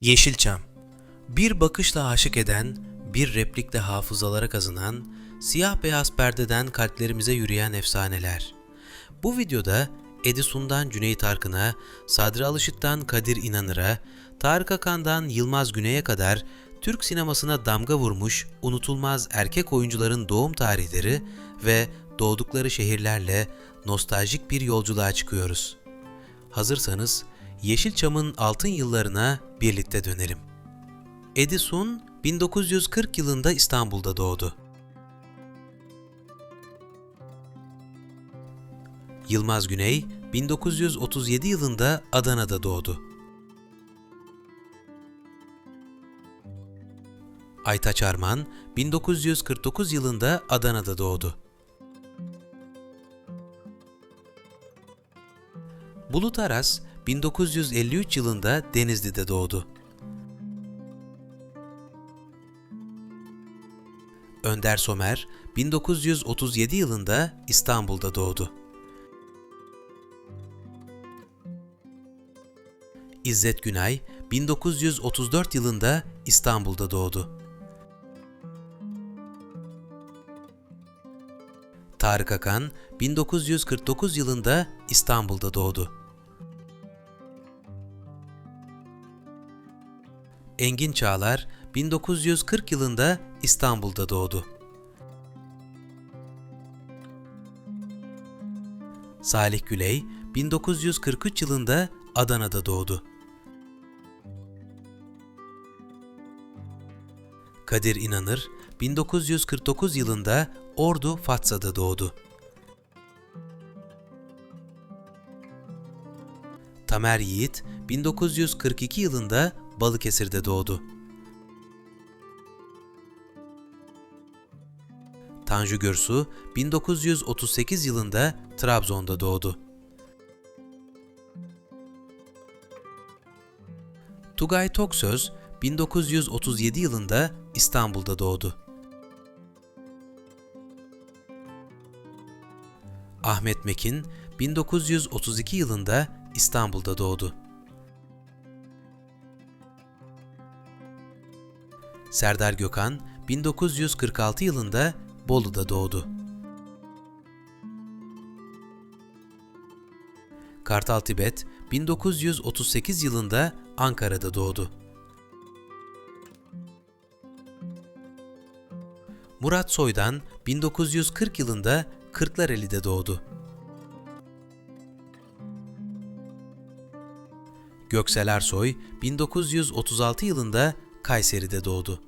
Yeşilçam Bir bakışla aşık eden, bir replikle hafızalara kazınan, siyah beyaz perdeden kalplerimize yürüyen efsaneler. Bu videoda Edison'dan Cüneyt Arkın'a, Sadri Alışık'tan Kadir İnanır'a, Tarık Akan'dan Yılmaz Güney'e kadar Türk sinemasına damga vurmuş unutulmaz erkek oyuncuların doğum tarihleri ve doğdukları şehirlerle nostaljik bir yolculuğa çıkıyoruz. Hazırsanız Yeşilçam'ın altın yıllarına birlikte dönelim. Edison 1940 yılında İstanbul'da doğdu. Yılmaz Güney 1937 yılında Adana'da doğdu. Aytaç Arman 1949 yılında Adana'da doğdu. Bulut Aras 1953 yılında Denizli'de doğdu. Önder Somer 1937 yılında İstanbul'da doğdu. İzzet Günay 1934 yılında İstanbul'da doğdu. Tarık Akan 1949 yılında İstanbul'da doğdu. Engin Çağlar 1940 yılında İstanbul'da doğdu. Salih Güley 1943 yılında Adana'da doğdu. Kadir İnanır 1949 yılında Ordu Fatsa'da doğdu. Tamer Yiğit 1942 yılında Balıkesir'de doğdu. Tanju Görsu 1938 yılında Trabzon'da doğdu. Tugay Toksöz 1937 yılında İstanbul'da doğdu. Ahmet Mekin 1932 yılında İstanbul'da doğdu. Serdar Gökhan 1946 yılında Bolu'da doğdu. Kartal Tibet 1938 yılında Ankara'da doğdu. Murat Soydan 1940 yılında Kırklareli'de doğdu. Göksel Ersoy 1936 yılında Kayseri'de doğdu.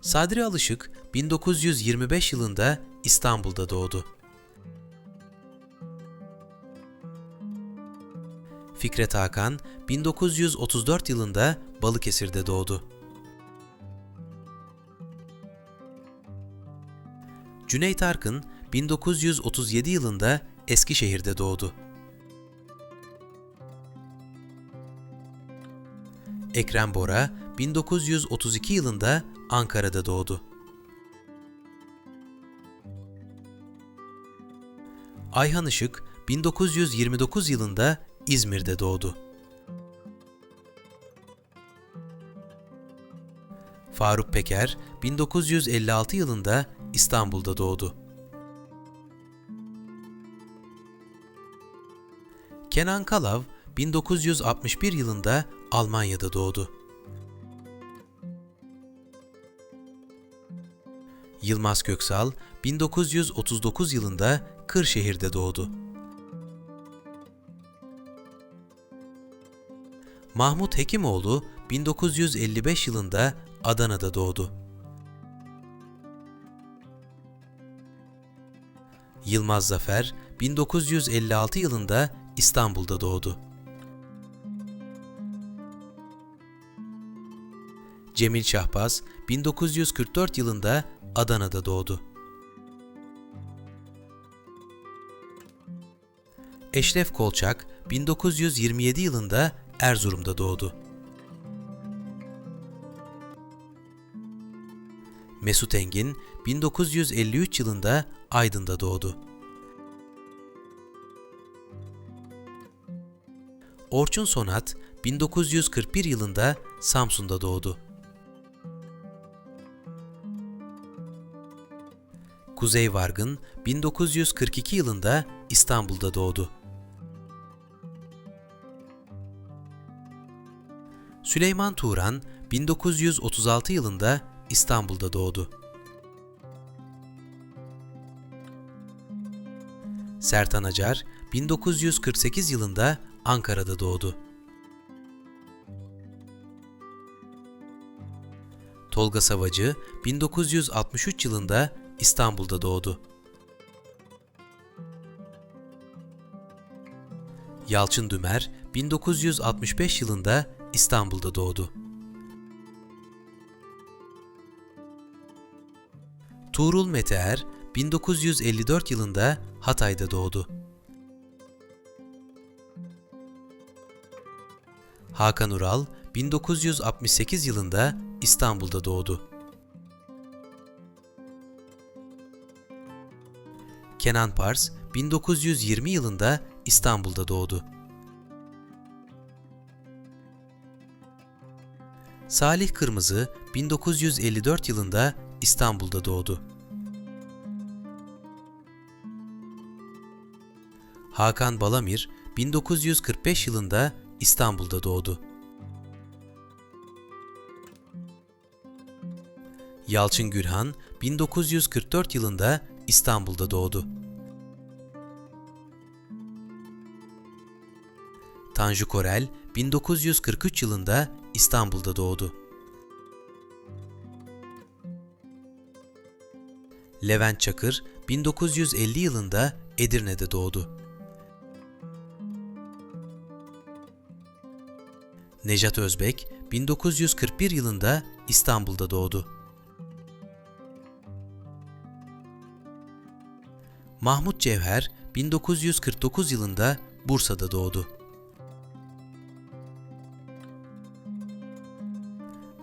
Sadri Alışık 1925 yılında İstanbul'da doğdu. Fikret Hakan 1934 yılında Balıkesir'de doğdu. Cüneyt Arkın 1937 yılında Eskişehir'de doğdu. Ekrem Bora 1932 yılında Ankara'da doğdu. Ayhan Işık 1929 yılında İzmir'de doğdu. Faruk Peker 1956 yılında İstanbul'da doğdu. Kenan Kalav 1961 yılında Almanya'da doğdu. Yılmaz Köksal 1939 yılında Kırşehir'de doğdu. Mahmut Hekimoğlu 1955 yılında Adana'da doğdu. Yılmaz Zafer 1956 yılında İstanbul'da doğdu. Cemil Şahbaz 1944 yılında Adana'da doğdu. Eşref Kolçak 1927 yılında Erzurum'da doğdu. Mesut Engin 1953 yılında Aydın'da doğdu. Orçun Sonat 1941 yılında Samsun'da doğdu. Kuzey Vargın 1942 yılında İstanbul'da doğdu. Süleyman Turan 1936 yılında İstanbul'da doğdu. Sertan Acar 1948 yılında Ankara'da doğdu. Tolga Savacı 1963 yılında İstanbul'da doğdu. Yalçın Dümer 1965 yılında İstanbul'da doğdu. Tuğrul Meteer 1954 yılında Hatay'da doğdu. Hakan Ural 1968 yılında İstanbul'da doğdu. Kenan Pars 1920 yılında İstanbul'da doğdu. Salih Kırmızı 1954 yılında İstanbul'da doğdu. Hakan Balamir 1945 yılında İstanbul'da doğdu. Yalçın Gürhan 1944 yılında İstanbul'da doğdu. Tanju Korel 1943 yılında İstanbul'da doğdu. Levent Çakır 1950 yılında Edirne'de doğdu. Nejat Özbek 1941 yılında İstanbul'da doğdu. Mahmut Cevher 1949 yılında Bursa'da doğdu.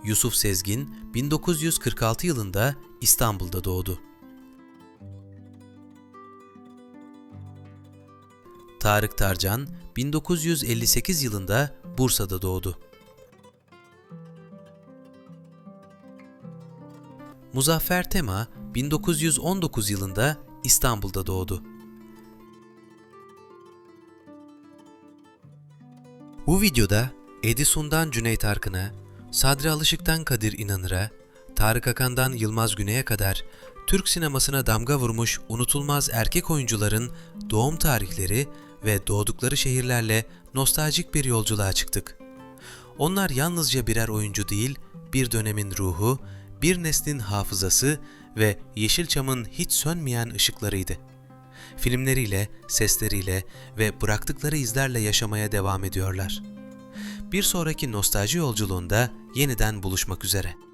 Yusuf Sezgin 1946 yılında İstanbul'da doğdu. Tarık Tarcan 1958 yılında Bursa'da doğdu. Muzaffer Tema 1919 yılında İstanbul'da doğdu. Bu videoda Edison'dan Cüneyt Arkın'a, Sadri Alışık'tan Kadir İnanır'a, Tarık Akan'dan Yılmaz Güney'e kadar Türk sinemasına damga vurmuş unutulmaz erkek oyuncuların doğum tarihleri ve doğdukları şehirlerle nostaljik bir yolculuğa çıktık. Onlar yalnızca birer oyuncu değil, bir dönemin ruhu, bir neslin hafızası ve Yeşilçam'ın hiç sönmeyen ışıklarıydı. Filmleriyle, sesleriyle ve bıraktıkları izlerle yaşamaya devam ediyorlar. Bir sonraki nostalji yolculuğunda yeniden buluşmak üzere.